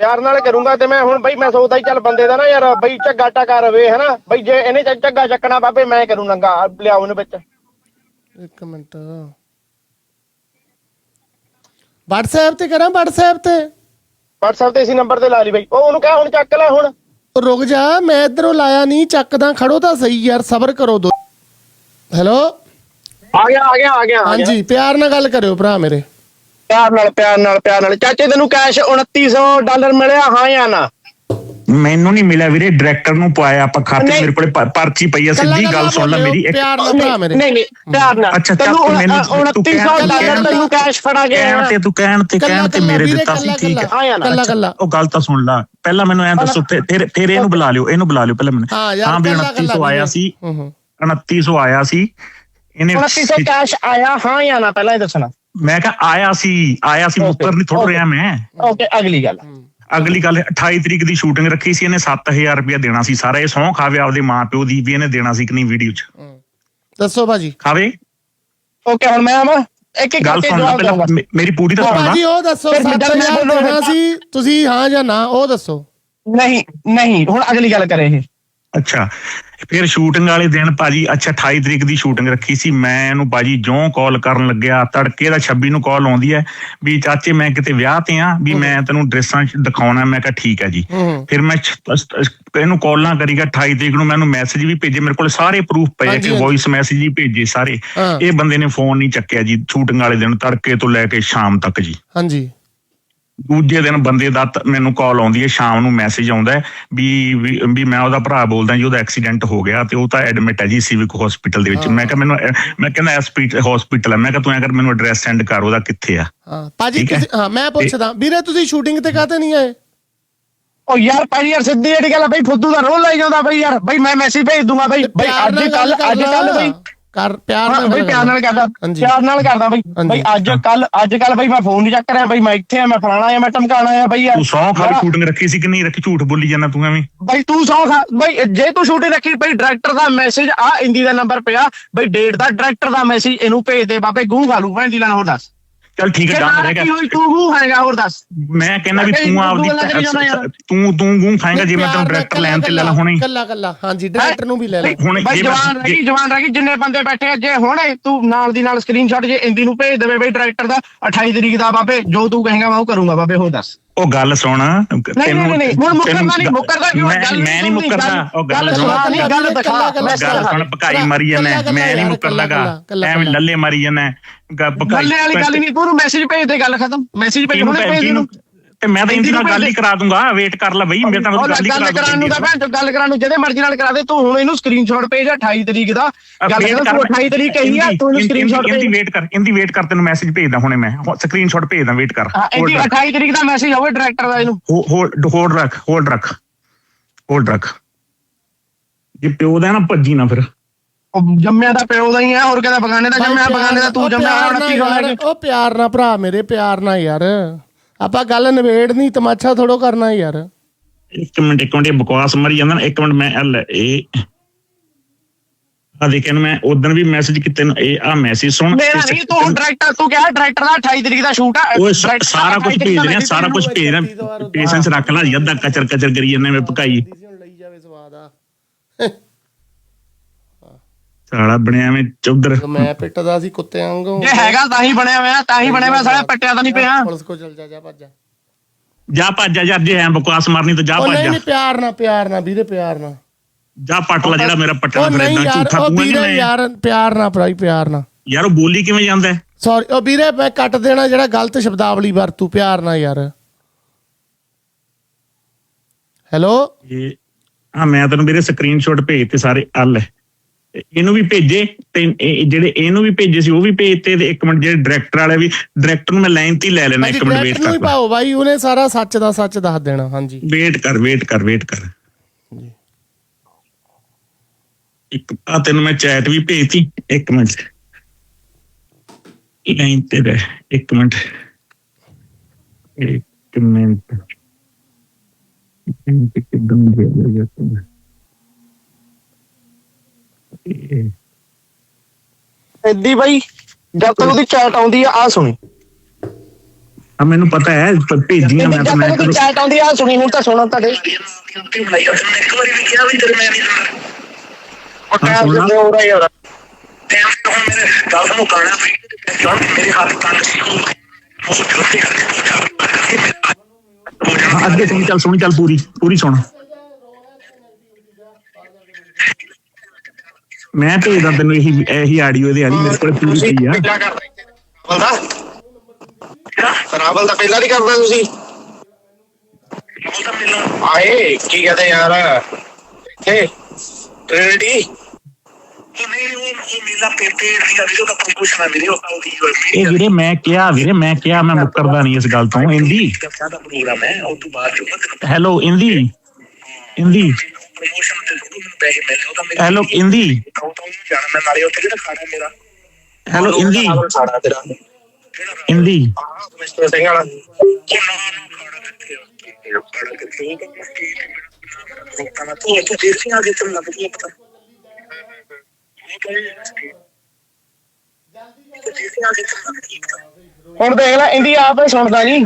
ਪਿਆਰ ਨਾਲ ਕਰੂੰਗਾ ਤੇ ਮੈਂ ਹੁਣ ਬਈ ਮੈਂ ਸੋਚਦਾ ਹੀ ਚੱਲ ਬੰਦੇ ਦਾ ਨਾ ਯਾਰ ਬਈ ਝੱਗਾ ਟਕਾ ਰਵੇ ਹਨਾ? ਬਈ ਜੇ ਇਹਨੇ ਝੱਗਾ ਚੱਕਣਾ ਬਾਬੇ ਮੈਂ ਕਰੂੰ ਨੰਗਾ ਲਿਆਓ ਵਿੱਚ। ਇੱਕ ਮਿੰਟ। WhatsApp ਤੇ ਕਰਾਂ WhatsApp ਤੇ? WhatsApp ਤੇ ਇਸੇ ਨੰਬਰ ਤੇ ਲਾ ਲਈ ਬਈ। ਉਹ ਉਹਨੂੰ ਕਹਿ ਹੁਣ ਚੱਕ ਲੈ ਹੁਣ। ਉਹ ਰੁਕ ਜਾ ਮੈਂ ਇਧਰੋਂ ਲਾਇਆ ਨਹੀਂ ਚੱਕਦਾ ਖੜੋ ਤਾਂ ਸਹੀ ਯਾਰ ਸਬਰ ਕਰੋ ਦੋ। ਹੈਲੋ? ਆ ਗਿਆ ਆ ਗਿਆ ਆ ਗਿਆ। ਹਾਂਜੀ ਪਿਆਰ ਨਾਲ ਗੱਲ ਕਰਿਓ ਭਰਾ ਮੇਰੇ। ਪਿਆਰ ਨਾਲ ਪਿਆਰ ਨਾਲ ਪਿਆਰ ਨਾਲ। ਚਾਚੇ ਤੈਨੂੰ ਕੈਸ਼ 2900 ਡਾਲਰ ਮਿਲਿਆ? ਹਾਂ ਜਾਂ ਨਾ? ਮੈਨੂੰ ਨਹੀਂ ਮਿਲਿਆ ਵੀਰੇ ਡਾਇਰੈਕਟਰ ਨੂੰ ਪਾਇਆ ਆਪਾਂ ਖਾਤੇ ਨਹੀਂ। ਮੇਰੇ ਕੋਲੇ ਪਰ- ਪਰਚੀ ਪਈ ਆ ਸਿੱਧੀ ਗੱਲ ਸੁਣ ਲੈ ਮੇਰੀ ਇੱਕ ਪਿਆਰ ਨਾਲ ਭਰਾ ਮੇਰੇ। ਨਹੀਂ ਨਹੀਂ ਪਿਆਰ ਨਾਲ। ਅੱਛਾ, ਚੱਲ ਤੈਨੂੰ ਤੂੰ ਮੈਨੂੰ- ਤੂੰ 2900 ਕਹਿਣ- ਡਾਲਰ ਤੈਨੂੰ ਕੈਸ਼ ਫੜਾ ਗਿਆ। ਕਹਿਣ ਤੇ ਤੂੰ ਕਹਿਣ ਤੇ ਕਹਿਣ ਤੇ ਮੇਰੇ ਦਿੱਤਾ ਸੀ ਠੀਕ ਹੈ ਕੱਲਾ, ਯਾਰ, ਕੱਲਾ ਕੱਲਾ ਉਹ ਗੱਲ ਤਾਂ ਸੁਣ ਲਾ। ਪਹਿਲਾਂ ਮੈਨੂੰ ਐਂ ਦੱਸੋ ਫਿਰ ਫਿਰ- ਫਿਰ ਇਹਨੂੰ ਬੁਲਾ ਲਿਓ ਇਹਨੂੰ ਬੁਲਾ ਲਿਓ ਪਹਿਲਾਂ ਮੈਨੂੰ। ਹਾਂ ਯਾਰ ਹਾਂ ਵੀ ਕੱਲਾ- 2900 ਕੱਲਾ ਆਇਆ। ਸੀ। ਹੂੰ ਹੂੰ। 2900 ਆਇਆ ਸੀ। ਇਹਨੇ 2900 ਕੈਸ਼ ਆਇਆ ਹਾਂ ਜਾਂ ਨਾ? ਪਹਿਲਾਂ ਇਹ ਦੱਸਣਾ। ਮੈਂ ਕਿਹਾ ਆਇਆ ਸੀ ਆਇਆ ਸੀ ਮੁੱਕਰ ਨਹੀਂ ਥੋੜ ਰਿਹਾ ਮੈਂ। ਓਕੇ ਅਗਲੀ ਗੱਲ। ਅਗਲੀ ਗੱਲ 28 ਤਰੀਕ ਦੀ ਸ਼ੂਟਿੰਗ ਰੱਖੀ ਸੀ ਇਹਨੇ 7000 ਰੁਪਇਆ ਦੇਣਾ ਸੀ। ਸਾਰਾ ਇਹ ਸਹੁੰ ਖਾਵੇ ਆਪਦੇ ਮਾਪਿਓ ਦੀ ਵੀ ਇਹਨੇ ਦੇਣਾ ਸੀ ਕਿ ਨਹੀਂ ਵੀਡੀਓ 'ਚ। ਦੱਸੋ ਭਾਜੀ। ਖਾਵੇ? ਓਕੇ ਹੁਣ ਮੈਂ ਆਵਾਂ? ਇੱਕ ਇੱਕ ਗੱਲ ਕਰਕੇ ਸੁਣ ਲੈ ਜਵਾਬ ਪਹਿਲਾਂ ਮੇਰੀ ਪੂਰੀ ਤਾਂ ਉਹ ਸੁਣ ਲੈ। ਭਾਜੀ ਉਹ ਦੱਸੋ ਫਿਰ ਜਿੱਦਾਂ ਮੈਂ 7000 ਬੋਲੂੰ ਦੇਣਾ ਸੀ ਤੁਸੀਂ ਹਾਂ ਜਾਂ ਨਾ ਉਹ ਦੱਸੋ। ਨਹੀਂ ਨਹੀਂ ਹੁਣ ਅਗਲੀ ਗੱਲ ਕਰੇ ਇਹ। ਅੱਛਾ। ਫਿਰ ਸ਼ੂਟਿੰਗ ਵਾਲੇ ਦਿਨ ਭਾਜੀ ਅੱਛਾ 28 ਤਰੀਕ ਦੀ ਸ਼ੂਟਿੰਗ ਰੱਖੀ ਸੀ। ਮੈਂ ਇਹਨੂੰ ਭਾਜੀ ਜਿਉਂ ਕਾਲ ਕਰਨ ਲੱਗਿਆ। ਤੜਕੇ ਦਾ 26 ਨੂੰ ਕਾਲ ਆਉਂਦੀ ਹੈ ਵੀ ਚਾਚੇ ਮੈਂ ਕਿਤੇ ਵਿਆਹ ਤੇ ਆ ਵੀ ਮੈਂ ਤੈਨੂੰ ਡਰੈਸਾਂ ਦਿਖਾਉਣਾ। ਮੈਂ ਕਿਹਾ ਠੀਕ ਹੈ ਜੀ। ਫਿਰ ਮੈਂ ਇਹਨੂੰ ਕਾਲਾਂ ਕਰੀਗਾ। 28 ਤਰੀਕ ਨੂੰ ਮੈਨੂੰ ਮੈਸੇਜ ਵੀ ਭੇਜੇ। ਮੇਰੇ ਕੋਲ ਸਾਰੇ ਪ੍ਰੂਫ ਪਏ ਕਿ। ਵੌਇਸ ਮੈਸੇਜ ਹੀ ਭੇਜੇ ਸਾਰੇ। ਇਹ ਬੰਦੇ ਨੇ ਫੋਨ ਨਹੀਂ ਚੱਕਿਆ ਜੀ ਸ਼ੂਟਿੰਗ ਵਾਲੇ ਦਿਨ ਤੜਕੇ ਤੋਂ ਲੈ ਕੇ ਸ਼ਾਮ ਤੱਕ ਜੀ। ਹਾਂਜੀ। ਦੂਜੇ ਦਿਨ ਬੰਦੇ ਦਾ ਮੈਨੂੰ ਕਾਲ ਆਉਂਦੀ ਹੈ ਸ਼ਾਮ ਨੂੰ ਮੈਸੇਜ ਆਉਂਦਾ ਹੈ ਵੀ ਵੀ ਮੈਂ ਉਹਦਾ ਭਰਾ ਬੋਲਦਾ ਜੀ ਉਹਦਾ ਐਕਸੀਡੈਂਟ ਹੋ ਗਿਆ ਤੇ ਉਹ ਤਾਂ ਐਡਮਿਟ ਹੈ ਜੀ ਸਿਵਿਕ ਹਸਪੀਟਲ ਦੇ ਵਿੱਚ। ਮੈਂ ਕਿਹਾ ਮੈਨੂੰ ਮੈਂ ਕਹਿੰਦਾ ਐਸਪੀਟ ਹਸਪੀਟਲ ਹੈ। ਮੈਂ ਕਿਹਾ ਤੂੰ ਐ ਕਰ ਮੈਨੂੰ ਐਡਰੈਸ ਸੈਂਡ ਕਰ ਉਹਦਾ ਕਿੱਥੇ ਆ। ਹਾਂ ਭਾਜੀ ਮੈਂ ਪੁੱਛਦਾ। ਵੀਰੇ ਤੁਸੀਂ ਸ਼ੂਟਿੰਗ ਤੇ ਕਾਹਤੇ ਨਹੀਂ ਆਏ? ਉਹ ਯਾਰ ਭਾਈ ਯਾਰ ਸਿੱਧੀ ਜਿਹੜੀ ਗੱਲ ਆ ਬਈ ਫੁੱਦੂ ਦਾ ਰੋਲ ਲਾਈ ਜਾਂਦਾ ਬਈ ਯਾਰ। ਬਈ ਮੈਂ ਮੈਸੇਜ ਭੇਜ ਦੂੰਗਾ ਬਈ। ਬਈ ਅੱਜ ਕੱਲ ਅੱਜ ਕੱਲ ਬਈ ਕਰ ਪਿਆਰ ਹਾਂ ਨਾਲ ਬਈ ਪਿਆਰ ਨਾਲ ਕਰਦਾ ਹਾਂਜੀ। ਪਿਆਰ ਨਾਲ ਕਰਦਾ ਬਈ। ਹਾਂਜੀ। ਬਈ ਅੱਜ ਕੱਲ ਅੱਜ ਕੱਲ ਬਈ ਮੈਂ ਫੋਨ ਨਹੀਂ ਚੱਕ ਰਿਹਾ ਬਈ ਮੈਂ ਇੱਥੇ ਆ ਮੈਂ ਫਲਾਣਾ ਆ ਮੈਂ ਟਮਕਾਣਾ ਆ ਬਈ ਯਾਰ ਤੂੰ ਸੌ ਖਾਲੀ ਯਾਰ, ਸ਼ੂਟਿੰਗ ਰੱਖੀ ਸੀ ਕਿ ਨਹੀਂ ਰੱਖੀ? ਝੂਠ ਬੋਲੀ ਜਾਂਦਾ ਤੂੰ ਐਵੇਂ। ਬਈ ਤੂੰ ਸੌ ਖਾ ਬਈ ਜੇ ਤੂੰ ਸ਼ੂਟਿੰਗ ਰੱਖੀ ਬਈ ਡਾਇਰੈਕਟਰ ਦਾ ਮੈਸੇਜ ਆ ਇੰਦੀ ਦਾ ਨੰਬਰ ਪਿਆ ਬਈ ਡੇਟ ਦਾ ਡਾਇਰੈਕਟਰ ਦਾ ਮੈਸੇਜ ਇਹਨੂੰ ਭੇਜ ਦੇ ਬਾਬੇ ਗੂੰ ਖਾ ਲੂ ਭੈਣ ਦੀ ਲੈਣ ਹੋਰ ਦੱਸ। ਚੱਲ ਠੀਕ ਹੈ ਡਨ ਰਹਿ ਕੀ ਹੋਈ ਗਿਆ ਤੂੰ ਗੂੰ ਖਾਏਗਾ ਹੋਰ ਦੱਸ। ਮੈਂ ਕਹਿੰਦਾ ਵੀ ਤੂੰ ਆਪਦੀ। ਤੂੰ ਤੂੰ ਗੂੰ ਖਾਏਗਾ ਜੇ ਮੈਂ ਤੈਨੂੰ ਡਾਇਰੈਕਟਰ ਲੈਣ ਤੇ ਲੈ ਲਾ ਹੁਣੇ। ਕੱਲਾ ਕੱਲਾ ਹਾਂਜੀ ਡਾਇਰੈਕਟਰ ਨੂੰ ਵੀ ਲੈ ਲੈ। ਹੁਣ ਬਈ ਜਵਾਨ ਰਹਿ ਗਈ ਜਵਾਨ ਰਹਿ ਗਈ ਜਿੰਨੇ ਬੰਦੇ ਬੈਠੇ ਆ ਜੇ ਹੁਣੇ ਤੂੰ ਨਾਲ ਦੀ ਨਾਲ ਸਕਰੀਨਸ਼ਾਟ ਜੇ ਇੰਦੀ ਨੂੰ ਭੇਜ ਦੇਵੇ ਬਈ ਡਾਇਰੈਕਟਰ ਦਾ 28 ਤਰੀਕ ਦਾ ਬਾਬੇ ਜੋ ਤੂੰ ਕਹੇਗਾ ਮੈਂ ਉਹ ਕਰੂੰਗਾ ਬਾਬੇ ਹੋਰ ਦੱਸ। ਉਹ ਗੱਲ ਸੁਣ। ਨਹੀਂ ਨਹੀਂ ਨਹੀਂ ਹੁਣ ਮੁੱਕਰਦਾ ਨਹੀਂ ਮੁੱਕਰਦਾ ਕਿਉਂ? ਮੈਂ ਗੱਲ ਮੈਂ ਨਹੀਂ ਮੁੱਕਰਦਾ। ਉਹ ਗੱਲ ਸੁਣ। ਨਹੀਂ ਗੱਲ ਦਿਖਾ ਗੱਲ ਸੁਣ ਪਕਾਈ ਮਾਰੀ ਜਾਂਦਾ। ਮੈਂ ਨਹੀਂ ਮੁੱਕਰਦਾਗਾ ਐਵੇਂ ਲੱਲੇ ਮਾਰੀ ਜਾਂਦਾ। ਪਕਾਈ ਗੱਲੇ ਵਾਲੀ ਗੱਲ ਨਹੀਂ ਤੂੰ ਮੈਸੇਜ ਭੇਜ ਦੇ ਗੱਲ ਖਤਮ। ਮੈਸੇਜ ਭੇਜ ਹੁਣੇ ਭੇਜ ਦੇ ਤੇ ਮੈਂ ਤਾਂ ਇਹਦੀ ਨਾਲ ਗੱਲ ਹੀ ਕਰਾ ਦੂੰਗਾ ਵੇਟ ਕਰ ਲੈ ਬਈ ਮੇਰੇ ਉਹ ਗੱਲ ਹੀ ਗੱਲ ਕਰਾ ਕਰਾਉਣ ਨੂੰ ਤਾਂ ਭੈਣ ਚੋ ਗੱਲ ਕਰਾਉਣ ਨੂੰ ਜਿਹਦੇ ਮਰਜ਼ੀ ਨਾਲ ਕਰਾ ਦੇ ਤੂੰ ਹੁਣ ਇਹਨੂੰ ਸਕਰੀਨਸ਼ਾਟ ਭੇਜ 28 ਤਰੀਕ ਦਾ। ਗੱਲ ਕਰ ਤੂੰ 28 ਤਰੀਕ ਕਹੀ ਆ ਤੂੰ ਇਹਨੂੰ ਸਕਰੀਨਸ਼ਾਟ ਇਹਦੀ ਭੇਜ। ਵੇਟ ਕਰ ਇਹਦੀ ਵੇਟ ਕਰ ਤੈਨੂੰ ਮੈਸੇਜ ਭੇਜਦਾ ਹੁਣੇ ਮੈਂ। ਸਕਰੀਨਸ਼ਾਟ ਭੇਜਦਾ ਵੇਟ ਕਰ। ਇਹਦੀ 28 ਤਰੀਕ ਦਾ ਮੈਸੇਜ ਹੋਵੇ ਡਾਇਰੈਕਟਰ ਦਾ ਇਹਨੂੰ। ਹੋਲਡ ਹੋਲਡ ਰੱਖ ਹੋਲਡ ਰੱਖ। ਹੋਲਡ ਰੱਖ। ਜੇ ਪਿਓ ਦਾ ਨਾ ਭੱਜੀ ਨਾ ਫਿਰ। ਉਹ ਜੰਮਿਆ ਦਾ ਪਿਓ ਦਾ ਹੀ ਆ ਹੋਰ ਕਿਹਦਾ ਬਗਾਨੇ ਦਾ ਜੰਮਿਆ ਬਗਾਨੇ ਦਾ ਤੂੰ ਜੰਮਿਆ ਪਿਆਰ ਹੁਣ ਨਾਲ ਕੀ ਯਾਰ, ਹੋਣਾ ਉਹ ਪਿਆਰ ਨਾਲ ਭਰਾ ਮੇਰੇ ਪਿਆਰ ਨਾਲ ਯਾਰ। ਆਪਾਂ ਗੱਲ ਨਵੇੜ ਨਹੀਂ ਤਮਾਸ਼ਾ ਥੋੜੋ ਕਰਨਾ ਯਾਰ। ਇੱਕ ਮਿੰਟ ਇੱਕ ਮਿੰਟ ਇਹ ਬਕਵਾਸ ਮਰੀ ਜਾਂਦਾ ਨਾ ਇੱਕ ਮਿੰਟ ਮੈਂ ਇਹ ਲੈ ਇਹ ਆ ਦੇਖਿਆ ਨਾ ਮੈਂ ਉਦੋਂ ਵੀ ਮੈਸੇਜ ਕੀਤੇ ਨੂੰ ਇਹ ਆ ਮੈਸੇਜ ਸੁਣ ਮੇਰਾ ਨਹੀਂ ਤੂੰ ਡਾਇਰੈਕਟਰ ਤੂੰ ਕਿਹਾ ਡਾਇਰੈਕਟਰ ਦਾ 28 ਤਰੀਕ ਦਾ ਸ਼ੂਟ ਆ ਦਾ ਸਾਰਾ ਕੁਝ 28 ਤਰੀਕ ਭੇਜ ਰਿਹਾ ਸਾਰਾ ਕੁਝ ਭੇਜ ਰਿਹਾ ਪੇਸ਼ੈਂਸ ਰੱਖ ਲੈ ਯੱਦਾ ਕਚਰ ਕਚਰ ਕਰੀ ਜਾਂਦੇ ਮੈਂ ਪਕਾਈ ਹੁਣ ਲਈ ਜਾਵੇ ਸਵਾਦ ਆ ਸਾਲਾ ਬਣਿਆ ਐਵੇਂ ਚੌਧਰ। ਮੈਂ ਪਿੱਟਦਾ ਸੀ ਕੁੱਤੇ ਵਾਂਗੂ। ਜੇ ਹੈਗਾ ਤਾਂ ਹੀ ਬਣਿਆ ਹੋਇਆ ਤਾਂ ਹੀ ਬਣਿਆ ਹੋਇਆ ਸਾਲਾ ਪੱਟਿਆ ਤਾਂ ਨਹੀਂ ਪਿਆ। ਪੁਲਿਸ ਕੋ ਚਲ ਜਾ ਜਾ ਭੱਜ ਜਾ। ਜਾ ਭੱਜ ਜਾ ਯਾਰ ਜੇ ਐ ਬਕਵਾਸ ਮਾਰਨੀ ਤਾਂ ਜਾ ਉਹ ਭੱਜ ਨਹੀਂ ਜਾ। ਨਹੀਂ ਪਿਆਰ ਨਾਲ ਪਿਆਰ ਨਾਲ ਵੀਰੇ ਪਿਆਰ ਨਾਲ। ਜਾ ਪੱਟ ਲੈ ਜਿਹੜਾ ਮੇਰਾ ਪੱਟਣਾ ਉਹ ਫਿਰ ਨਹੀਂ ਯਾਰ ਝੂਠਾ ਉਹ ਕੂਆ ਵੀਰੇ ਨਹੀਂ ਯਾਰ ਪਿਆਰ ਨਾਲ ਭਰਾਈ ਪਿਆਰ ਨਾਲ। ਯਾਰ ਉਹ ਬੋਲੀ ਕਿਵੇਂ ਜਾਂਦਾ ਹੈ? ਸੌਰੀ ਉਹ ਵੀਰੇ ਮੈਂ ਕੱਟ ਦੇਣਾ ਜਿਹੜਾ ਗਲਤ ਸ਼ਬਦਾਵਲੀ ਵਰਤੂ ਪਿਆਰ ਨਾਲ ਯਾਰ। ਹੈਲੋ ਇਹ ਹਾਂ ਮੈਂ ਤੈਨੂੰ ਵੀਰੇ ਸਕਰੀਨਸ਼ਾਟ ਭੇਜਤੇ ਸਾਰੇ ਅੱਲ ਇਹਨੂੰ ਵੀ ਭੇਜੇ ਤੇ ਜਿਹੜੇ ਇਹਨੂੰ ਵੀ ਭੇਜੇ ਸੀ ਉਹ ਵੀ ਭੇਜਤੇ ਤੇ ਇੱਕ ਮਿੰਟ ਜਿਹੜੇ ਡਾਇਰੈਕਟਰ ਵਾਲੇ ਵੀ ਡਾਇਰੈਕਟਰ ਨੂੰ ਮੈਂ ਲਾਈਨ ਤੇ ਲੈ ਲੈਣਾ ਇੱਕ ਮਿੰਟ ਵੇਟ ਕਰ। ਪਾਓ ਬਾਈ ਉਹਨੇ ਸਾਰਾ ਸੱਚ ਦਾ ਸੱਚ ਦੱਸ ਦੇਣਾ ਹਾਂਜੀ। ਵੇਟ ਕਰ ਵੇਟ ਕਰ ਵੇਟ ਕਰ। ਜੀ। ਇੱਕ ਆ ਤੈਨੂੰ ਮੈਂ ਚੈਟ ਵੀ ਭੇਜਤੀ ਇੱਕ ਮਿੰਟ। ਲਾਈਨ ਤੇ ਰਹਿ ਇੱਕ ਮਿੰਟ। ਇੱਕ ਮਿੰਟ। ਇੱਕ ਕਿਦਮ ਗਿਆ ਗਿਆ ਇਹ ਐਦੀ ਬਾਈ ਜਦ ਤੱਕ ਉਹਦੀ ਚੈਟ ਆਉਂਦੀ ਆ ਆ ਸੁਣੀ। ਆ ਮੈਨੂੰ ਪਤਾ ਹੈ ਪਰ ਭੇਜੀਆਂ ਮੈਂ ਜਦ ਤਾਂ ਤੱਕ ਮੈਂ ਉਹਦੀ ਚੈਟ ਆਉਂਦੀ ਆ ਆਹ ਸੁਣੀ ਹੁਣ ਤਾਂ ਸੁਣਾ ਤੁਹਾਡੇ। ਇੱਕ ਵਾਰੀ ਵੀ ਕਿਹਾ ਵੀ ਤੇਰੇ ਮੈਂ ਨਹੀਂ ਜਾਣਾ ਉਹ ਹਾਂ, ਟਾਈਮ ਸੁਣਾ। ਜਿੱਥੇ ਹੋ ਰਹੀ ਯਾਰ? ਤੇ ਅੱਗੇ ਸੁਣੀ ਚੱਲ ਸੁਣੀ ਚੱਲ ਪੂਰੀ ਪੂਰੀ ਸੁਣ। ਮੈਂ ਭੇਜਦਾ ਤੈਨੂੰ ਇਹੀ ਇਹੀ ਆਡੀਓ ਇਹਦੇ ਵਾਲੀ ਮੇਰੇ ਕੋਲ ਪੂਰੀ ਪਈ ਆ। ਕਰਦੇ ਬੰਦਾ ਰਾਵਲ ਤਾਂ ਪਹਿਲਾਂ ਨਹੀਂ ਕਰਦਾ ਤੁਸੀਂ। ਆਏ ਕੀ ਕਹਦੇ ਯਾਰ? ਦਾ ਉਹ ਆਉਦੀ ਇਹ ਵੀਰੇ ਮੈਂ ਕਿਹਾ ਵੀਰੇ ਮੈਂ ਕਿਹਾ ਮੈਂ ਮੁੱਕਰਦਾ ਨਹੀਂ ਇਸ ਗੱਲ ਤੋਂ। ਇੰਦੀ? ਸਾਡਾ ਪ੍ਰੋਗਰਾਮ ਹੈ ਉਹ ਤੋਂ ਬਾਅਦ ਜੋ ਮੈਂ ਹੈਲੋ ਇੰਦੀ? ਇੰਦੀ? ਪ੍ਰਮੋਸ਼ਨ ਤੇ ਜ਼ਰੂਰ ਮੈਨੂੰ ਪੈਸੇ ਮਿਲਦੇ ਉਹ ਤਾਂ ਮੇਰੇ ਹੈਲੋ ਇੰਦੀ ਉਹ ਤਾਂ ਉਹਨੂੰ ਜਾਣਾ ਮੈਂ ਨਾਲੇ ਉੱਥੇ ਜਿਹੜਾ ਖਾਣਾ ਮੇਰਾ? ਹੈਲੋ ਇੰਦੀ ਸਾਡਾ ਤੇਰਾ? ਇੰਦੀ ਮਿਸਟਰ ਸਿੰਘ ਵਾਲਾ। ਉਹ ਨਾ ਨਾ ਖਾਣਾ ਕਿੱਥੇ ਆ? ਖਾਣਾ ਕਿੱਥੇ ਉਹ ਤਾਂ ਰੋਕਣਾ ਮੈਂ ਤੂੰ ਇੱਥੇ ਦੇਰ ਸੀ ਆ ਜਿੱਥੇ ਲੱਗ ਗਿਆ ਪਤਾ ਉਹ ਤਾਂ ਇਹ ਦੇਰ ਸੀ ਆ ਜਿੱਥੇ ਲੱਗ ਗਿਆ ਹੁਣ ਦੇਖ ਲੈ ਇੰਦੀ ਆਪ ਹੀ ਸੁਣਦਾ ਨਹੀਂ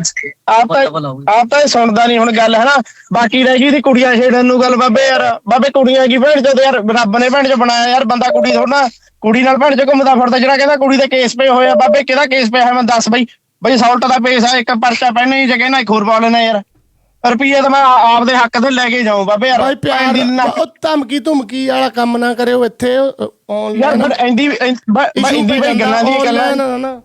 ਆਪ ਤਾਂ ਆਪ ਤਾਂ ਇਹ ਸੁਣਦਾ ਨਹੀਂ ਹੁਣ ਗੱਲ ਹੈ ਨਾ ਬਾਕੀ ਰਹਿ ਗਈ ਦੀ ਕੁੜੀਆਂ ਛੇੜਨ ਨੂੰ ਗੱਲ ਬਾਬੇ ਯਾਰ ਬਾਬੇ ਕੁੜੀਆਂ ਕੀ ਭੈਣ ਚੋਦ ਯਾਰ ਰੱਬ ਨੇ ਭੈਣ ਚ ਬਣਾਇਆ ਯਾਰ ਬੰਦਾ ਕੁੜੀ ਥੋੜਾ ਕੁੜੀ ਨਾਲ ਭੈਣ ਚ ਘੁੰਮਦਾ ਫਿਰਦਾ ਜਿਹੜਾ ਕਹਿੰਦਾ ਕੁੜੀ ਦੇ ਕੇਸ ਪਏ ਹੋਏ ਆ ਬਾਬੇ ਕਿਹਦਾ ਕੇਸ ਪਿਆ ਹੈ ਮੈਂ ਦੱਸ ਬਈ। ਬਈ ਸੌਲਟ ਦਾ ਪੇਸ ਆ ਇੱਕ ਪਰਚਾ ਪਹਿਨੇ ਜੇ ਕਹਿੰਦਾ ਇੱਕ ਹੋਰ ਪਾ ਲੈਣਾ ਯਾਰ। ਰੁਪਈਏ ਤਾਂ ਮੈਂ ਆਪਦੇ ਹੱਕ ਦੇ ਲੈ ਕੇ ਜਾਉਂ ਬਾਬੇ ਯਾਰ। ਬਾਈ ਪਿਆਰ ਭੈਣ ਦੀ ਨਾ- ਉਹ ਧਮਕੀ ਧਮਕੀ ਵਾਲਾ ਕੰਮ ਨਾ ਕਰਿਓ ਇੱਥੇ ਯਾਰ ਆਨਲਾਈਨ ਪਰ ਇੰਦੀ ਬਈ ਇੰਦੀ ਬਈ ਗੱਲਾਂ ਦੀਆਂ ਗੱਲਾਂ। ਨਾ।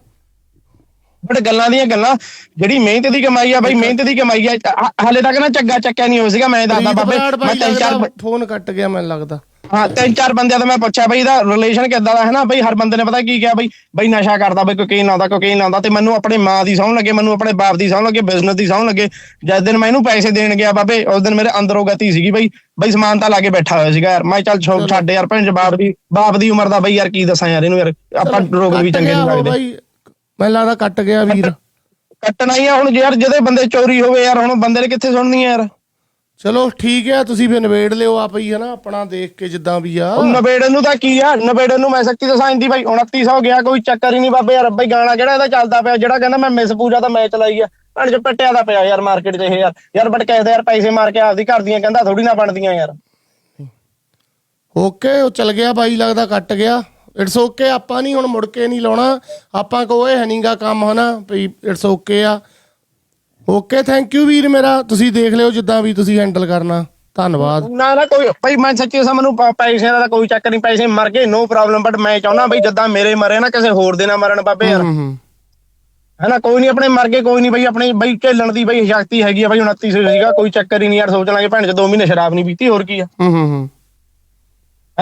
ਬਟ ਗੱਲਾਂ ਦੀਆਂ ਗੱਲਾਂ ਜਿਹੜੀ ਮਿਹਨਤ ਦੀ ਕਮਾਈ ਆ ਬਈ ਮਿਹਨਤ ਦੀ ਕਮਾਈ ਆ ਹ- ਹਾਲੇ ਤੱਕ ਨਾ ਚੱਗਾ ਚੱਕਿਆ ਨਹੀਂ ਹੋ ਸੀਗਾ ਮੈਂ ਦੱਸਦਾ ਬਾਬੇ ਮੈਂ ਤਿੰਨ ਚਾਰ ਫੋਨ ਕੱਟ ਗਿਆ ਮੈਨੂੰ ਲੱਗਦਾ। ਹਾਂ ਤਿੰਨ ਚਾਰ ਬੰਦਿਆਂ ਤੋਂ ਮੈਂ ਪੁੱਛਿਆ ਬਈ ਇਹਦਾ ਰਿਲੇਸ਼ਨ ਕਿੱਦਾਂ ਦਾ ਹੈ ਨਾ ਬਈ ਹਰ ਬੰਦੇ ਨੇ ਪਤਾ ਕੀ ਕਿਹਾ ਬਈ ਬਈ ਨਸ਼ਾ ਕਰਦਾ ਬਈ ਕੋਕੇਨ ਲਾਉਂਦਾ ਕੋਕੇਨ ਲਾਉਂਦਾ ਤੇ ਮੈਨੂੰ ਆਪਣੇ ਮਾਂ ਦੀ ਸੌਣ ਲੱਗੇ ਮੈਨੂੰ ਆਪਣੇ ਬਾਪ ਦੀ ਸੌਣ ਲੱਗੇ ਬਿਜ਼ਨਸ ਦੀ ਸੌਣ ਲੱਗੇ। ਜਿਸ ਦਿਨ ਮੈਂ ਇਹਨੂੰ ਪੈਸੇ ਦੇਣ ਗਿਆ ਬਾਬੇ ਉਸ ਦਿਨ ਮੇਰੇ ਅੰਦਰੋਂ ਗਤੀ ਸੀਗੀ ਬਈ ਬਈ ਸਮਾਨ ਤਾਂ ਲਾ ਕੇ ਬੈਠਾ ਹੋਇਆ ਸੀਗਾ ਯਾਰ। ਮੈਂ ਕਿਹਾ ਚੱਲ ਛੋ- ਛੱਡ ਯਾਰ ਭੈਣ ਬਾਪ ਦੀ ਬਾਪ ਦੀ ਉਮਰ ਦਾ ਬਈ ਯਾਰ ਕੀ ਦੱਸਾਂ ਯਾਰ ਇਹਨੂੰ ਯਾਰ ਆਪਾਂ ਰੋਗ ਵੀ ਚੰਗੇ ਨਹੀਂ ਲੱਗਦੇ। ਬਾਈ। ਮੈਨੂੰ ਲੱਗਦਾ ਕੱਟ ਗਿਆ ਵੀਰ। ਕੱਟਣਾ ਹੀ ਆ ਹੁਣ ਯਾਰ ਜਿਹਦੇ ਬੰਦੇ ਚੋਰੀ ਹੋਵੇ ਯਾਰ ਹੁਣ ਬੰਦੇ ਨੇ ਕਿੱਥੇ ਸੁਣਨੀ ਯਾਰ? ਚਲੋ ਠੀਕ ਹੈ ਤੁਸੀਂ ਫਿਰ ਨਵੇੜ ਲਿਓ ਆਪ ਹੀ ਹਨਾ ਆਪਣਾ ਦੇਖ ਕੇ ਜਿੱਦਾਂ ਵੀ ਆ। ਉਹ ਨਵੇੜਨ ਨੂੰ ਤਾਂ ਕੀ ਆ? ਨਵੇੜਨ ਨੂੰ ਮੈਂ ਸੱਚੀ ਦੱਸਾਂ ਇੰਦੀ ਭਾਈ 2900 ਗਿਆ ਕੋਈ ਚੱਕਰ ਹੀ ਨਹੀਂ ਬਾਬੇ ਯਾਰ ਬਈ ਗਾਣਾ ਕਿਹੜਾ ਇਹਦਾ ਚੱਲਦਾ ਪਿਆ ਜਿਹੜਾ ਕਹਿੰਦਾ ਮੈਂ ਮਿਸ ਪੂਜਾ ਦਾ ਮੈਚ ਲਾਈ ਆ ਭੈਣ ਚ ਪੱਟਿਆ ਦਾ ਪਿਆ ਯਾਰ ਮਾਰਕੀਟ 'ਚ ਇਹ ਯਾਰ। ਯਾਰ ਬਟ ਕਹਿੰਦੇ ਯਾਰ ਪੈਸੇ ਮਾਰ ਕੇ ਆਪਦੀ ਘਰ ਦੀਆਂ ਕਹਿੰਦਾ ਥੋੜੀ ਨਾ ਬਣਦੀਆਂ ਯਾਰ। ਓਕੇ ਉਹ ਚਲ ਗਿਆ ਬਾਈ ਲੱਗਦਾ ਕੱਟ ਗਿਆ। ਇਟਸ ਓਕੇ ਆਪਾਂ ਨਹੀਂ ਹੁਣ ਮੁੜ ਕੇ ਨਹੀਂ ਲਾਉਣਾ। ਆਪਾਂ ਕੋ ਇਹ ਹਨੀਗਾ ਕੰਮ ਹਨਾ? ਵੀ ਇਟਸ ਓਕੇ ਆ। ਓਕੇ ਥੈਂਕ ਯੂ ਵੀਰ ਮੇਰਾ। ਤੁਸੀਂ ਦੇਖ ਲਿਓ ਜਿੱਦਾਂ ਵੀ ਤੁਸੀਂ ਹੈਂਡਲ ਕਰਨਾ। ਧੰਨਵਾਦ। ਨਾ ਨਾ ਕੋਈ ਭਾਈ ਮੈਂ ਸੱਚੀ ਦੱਸਾਂ ਮੈਨੂੰ ਪ- ਪੈਸਿਆਂ ਦਾ ਕੋਈ ਚੱਕਰ ਨਹੀਂ ਪੈਸੇ ਮਰ ਗਏ ਨੋ ਪ੍ਰੋਬਲਮ ਬਟ ਮੈਂ ਚਾਹੁੰਦਾ ਬਈ ਜਿੱਦਾਂ ਮੇਰੇ ਮਰੇ ਨਾ ਕਿਸੇ ਹੋਰ ਦੇ ਨਾ ਮਰਨ ਬਾਬੇ ਯਾਰ। ਹੈਨਾ ਕੋਈ ਨਹੀਂ ਆਪਣੇ ਮਰ ਗਏ ਕੋਈ ਨਹੀਂ ਬਈ ਆਪਣੀ ਬਈ ਝੇਲਣ ਦੀ ਬਈ ਸ਼ਕਤੀ ਹੈਗੀ ਆ ਬਈ 2900 ਸੀਗਾ ਕੋਈ ਚੱਕਰ ਹੀ ਨਹੀਂ ਯਾਰ ਸੋਚ ਲਾਂਗੇ ਭੈਣ ਚ 2 ਮਹੀਨੇ ਸ਼ਰਾਬ ਨਹੀਂ ਪੀਤੀ ਹੋਰ ਕੀ ਆ। ਹੂੰ ਹੂੰ ਹੂੰ।